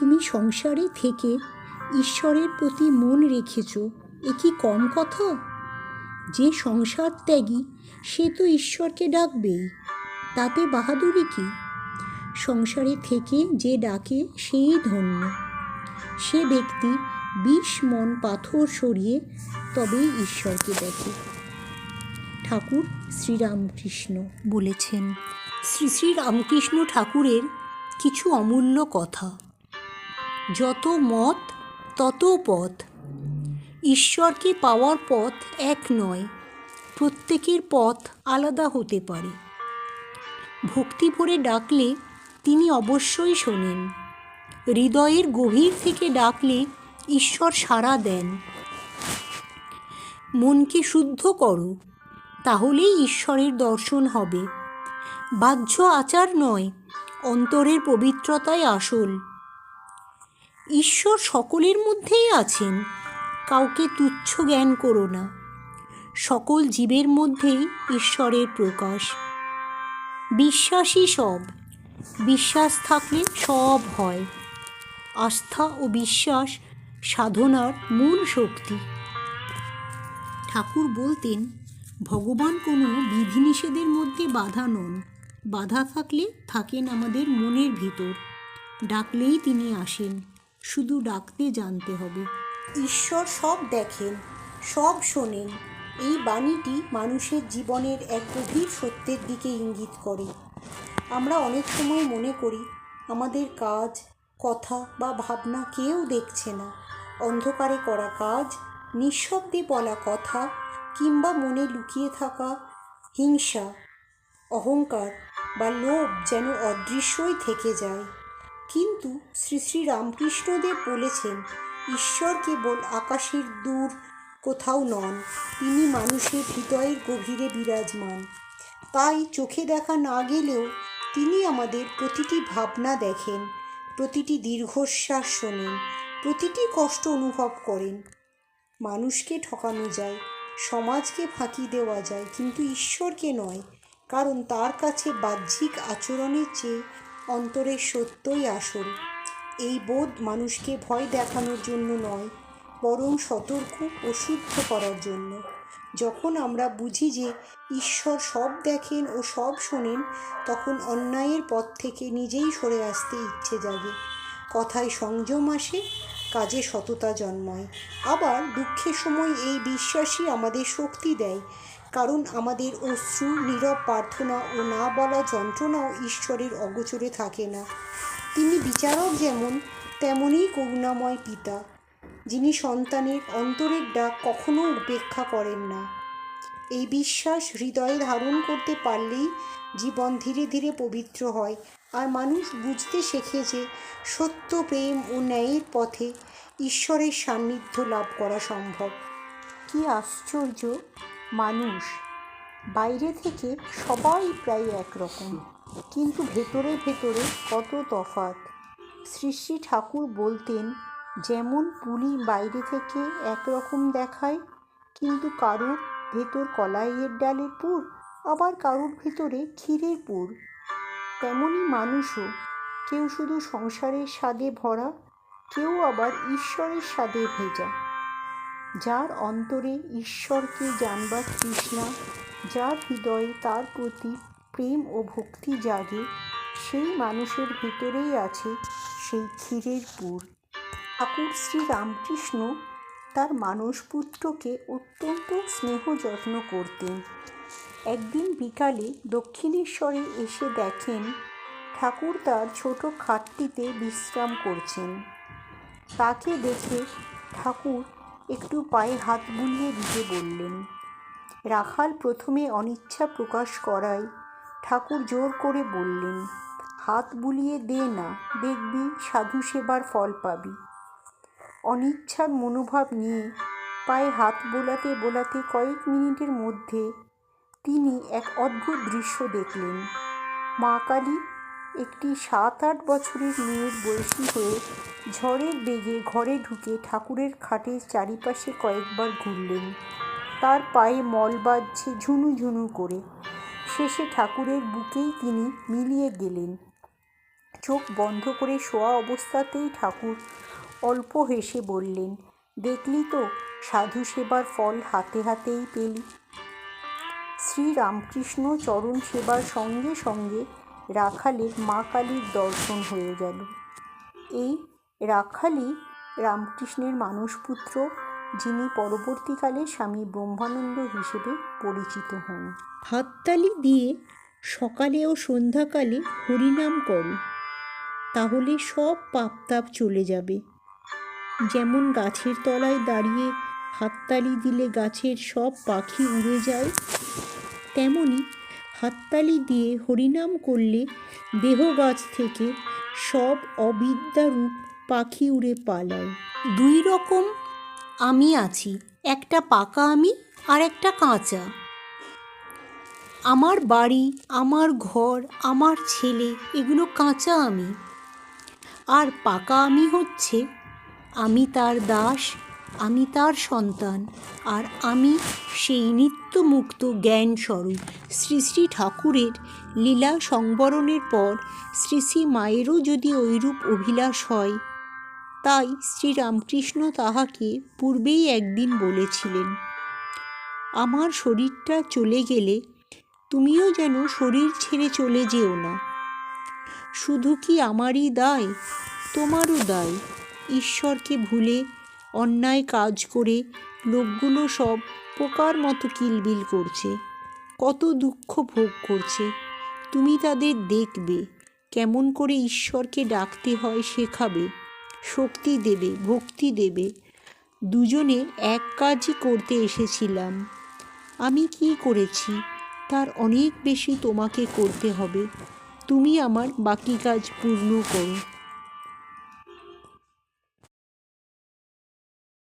তুমি সংসারে থেকে ঈশ্বরের প্রতি মন রেখেছ, এ কি কম কথা? যে সংসার ত্যাগী, সে তো ঈশ্বরকে ডাকবেই। তাতে বাহাদুরি কি? সংসারে থেকে যে ডাকে, সেই ধন্য। সে ব্যক্তি বিষ মন পাথর সরিয়ে তবেই ঈশ্বরকে দেখে। ঠাকুর শ্রীরামকৃষ্ণ বলেছেন, শ্রী শ্রী রামকৃষ্ণ ঠাকুরের কিছু অমূল্য কথা। যত মত, তত পথ। ঈশ্বরকে পাওয়ার পথ এক নয়, প্রত্যেকের পথ আলাদা হতে পারে। ভক্তি ভরে ডাকলে তিনি অবশ্যই শোনেন। হৃদয়ের গভীর থেকে ডাকলে ঈশ্বর সাড়া দেন। মনকে শুদ্ধ করো, তাহলেই ঈশ্বরের দর্শন হবে। বাহ্য আচার নয়, অন্তরের পবিত্রতাই আসল। ঈশ্বর সকলের মধ্যেই আছেন। কাউকে তুচ্ছ জ্ঞান করো না। সকল জীবের মধ্যেই ঈশ্বরের প্রকাশ। বিশ্বাসী সব। বিশ্বাস থাকলে সব হয়। আস্থা ও বিশ্বাস সাধনার মূল শক্তি। ঠাকুর বলতেন, ভগবান কোনো বিধিনিষেধের মধ্যে বাধা নন। বাধা থাকলে থাকেন আমাদের মনের ভিতর। ডাকলেই তিনি আসেন। শুধু ডাকতে জানতে হবে। ঈশ্বর সব দেখেন, সব শোনেন। এই বাণীটি মানুষের জীবনের এক গভীর সত্যের দিকে ইঙ্গিত করে। আমরা অনেক সময় মনে করি, আমাদের কাজ, কথা বা ভাবনা কেউ দেখছে না। অন্ধকারে করা কাজ, নিঃশব্দে বলা কথা, কিংবা মনে লুকিয়ে থাকা হিংসা, অহংকার বা লোভ যেন অদৃশ্যই থেকে যায়। কিন্তু শ্রী শ্রী রামকৃষ্ণদেব বলেছেন, ঈশ্বর কেবল আকাশের দূর কোথাও নন, তিনি মানুষের হৃদয়ের গভীরে বিরাজমান। তাই চোখে দেখা না গেলেও তিনি আমাদের প্রতিটি ভাবনা দেখেন, প্রতিটি দীর্ঘশ্বাস শোনেন, প্রতিটি কষ্ট অনুভব করেন। মানুষকে ঠকানো যায়, সমাজকে ফাঁকি দেওয়া যায়, কিন্তু ঈশ্বরকে নয়, কারণ তার কাছে বাহ্যিক আচরণের চেয়ে অন্তরের সত্যই আসল। এই বোধ মানুষকে ভয় দেখানোর জন্য নয়, বরং সতর্ক ও শুদ্ধ করার জন্য। যখন আমরা বুঝি যে ঈশ্বর সব দেখেন ও সব শোনেন, তখন অন্যায়ের পথ থেকে নিজেই সরে আসতে ইচ্ছে জাগে। কথায় সংযম আসে কাজে সততা জন্মায়। আবার দুঃখের সময় এই বিশ্বাসই আমাদের শক্তি দেয়। কারণ আমাদের অশ্রু, নীরব প্রার্থনা ও না বলা যন্ত্রণাও ঈশ্বরের অগোচরে থাকে না। তিনি বিচারক যেমন, তেমনই করুণাময় পিতা, যিনি সন্তানের অন্তরের ডাক কখনো উপেক্ষা করেন না। এই বিশ্বাস হৃদয়ে ধারণ করতে পারলেই জীবন ধীরে ধীরে পবিত্র হয়। আর মানুষ বুঝতে শেখে যে সত্য, প্রেম ও ন্যায়ের পথে ঈশ্বরের সান্নিধ্য লাভ করা সম্ভব। কি আশ্চর্য! মানুষ বাইরে থেকে সবাই প্রায় একরকম, কিন্তু ভেতরে ভেতরে কত শ্রী শ্রী ঠাকুর বলতেন, যেমন পুলি বাইরে থেকে একরকম দেখায়, কিন্তু কারুর ভেতর কলাইয়ের ডালের পুর, আবার কারুর ভেতরে ক্ষীরের পুর। তেমনই মানুষও। কেউ শুধু সংসারের স্বাদে ভরা, কেউ আবার ঈশ্বরের স্বাদে ভেজা। যার অন্তরে ঈশ্বরকে জানবার তৃষ্ণা, যার হৃদয়ে তার প্রতি প্রেম ও ভক্তি জাগে, সেই মানুষের ভিতরেই আছে সেই ক্ষীরের পুর। ঠাকুর শ্রী রামকৃষ্ণ তার মানসপুত্রকে অত্যন্ত স্নেহ যত্ন করতেন। একদিন বিকালে দক্ষিণেশ্বরে এসে দেখেন ঠাকুর তার ছোট খাটটিতে বিশ্রাম করছেন। তাকে দেখে ঠাকুর একটু পায়ে হাত বুলিয়ে দিতে বললেন। রাখাল প্রথমে অনিচ্ছা প্রকাশ করায় ঠাকুর জোর করে বললেন, হাত বুলিয়ে দে না, দেখবি সাধু সেবার ফল পাবি। অনিচ্ছার মনোভাব নিয়ে পায়ে হাত বোলাতে বোলাতে কয়েক মিনিটের মধ্যে তিনি এক অদ্ভুত দৃশ্য দেখলেন। মা কালী, একটি সাত আট বছরের মেয়ের বয়সী হয়ে ঝড়ের বেগে ঘরে ঢুকে ঠাকুরের খাটের চারিপাশে কয়েকবার ঘুরলেন। তার পায়ে মল বাজছে ঝুনু ঝুনু করে। শেষে ঠাকুরের বুকেই তিনি মিলিয়ে গেলেন। চোখ বন্ধ করে শোয়া অবস্থাতেই ঠাকুর অল্প হেসে বললেন, দেখলি তো সাধু সেবার ফল হাতে হাতেই পেলি। শ্রী রামকৃষ্ণ চরণ সেবার সঙ্গে সঙ্গে রাখালের মা কালীর দর্শন হয়ে গেল। এই রাখালি রামকৃষ্ণের মানসপুত্র, যিনি পরবর্তীকালে স্বামী ব্রহ্মানন্দ হিসেবে পরিচিত হন। হাততালি দিয়ে সকালে ও সন্ধ্যাকালে হরিনাম করো, তাহলে সব পাপতাপ চলে যাবে। যেমন গাছের তলায় দাঁড়িয়ে হাততালি দিলে গাছের সব পাখি উড়ে যায়। তেমনি হাততালি দিয়ে হরিনাম করলে দেহ গাছ থেকে সব অবিদ্যারূপ পাখি উড়ে পালায়। দুই রকম আমি আছি, একটা পাকা আমি আর একটা কাঁচা। আমার বাড়ি, আমার ঘর, আমার ছেলে, এগুলো কাঁচা আমি। আর পাকা আমি হচ্ছে, আমি তার দাস আমি তার সন্তান, আর আমি সেই নিত্যমুক্ত জ্ঞান স্বরূপ শ্রী শ্রী ঠাকুরের লীলা সংবরণের পর শ্রী শ্রী মায়েরও যদি ঐরূপ অভিলাষ হয়। তাই শ্রীরামকৃষ্ণ তাহাকে পূর্বেই একদিন বলেছিলেন, আমার শরীরটা চলে গেলে তুমিও যেন শরীর ছেড়ে চলে যেও না। শুধু কি আমারই দায়, তোমারও দায়। ঈশ্বরকে ভুলে অন্যায় কাজ করে লোকগুলো সব পোকার মতো কিলবিল করছে। কত দুঃখ ভোগ করছে। তুমি তাদের দেখবে, কেমন করে ঈশ্বরকে ডাকতে হয় শেখাবে, শক্তি দেবে, ভক্তি দেবে। দুজনে এক কাজই করতে এসেছিলাম। আমি কি করেছি, তার অনেক বেশি তোমাকে করতে হবে। তুমি আমার বাকি কাজ পূর্ণ করো।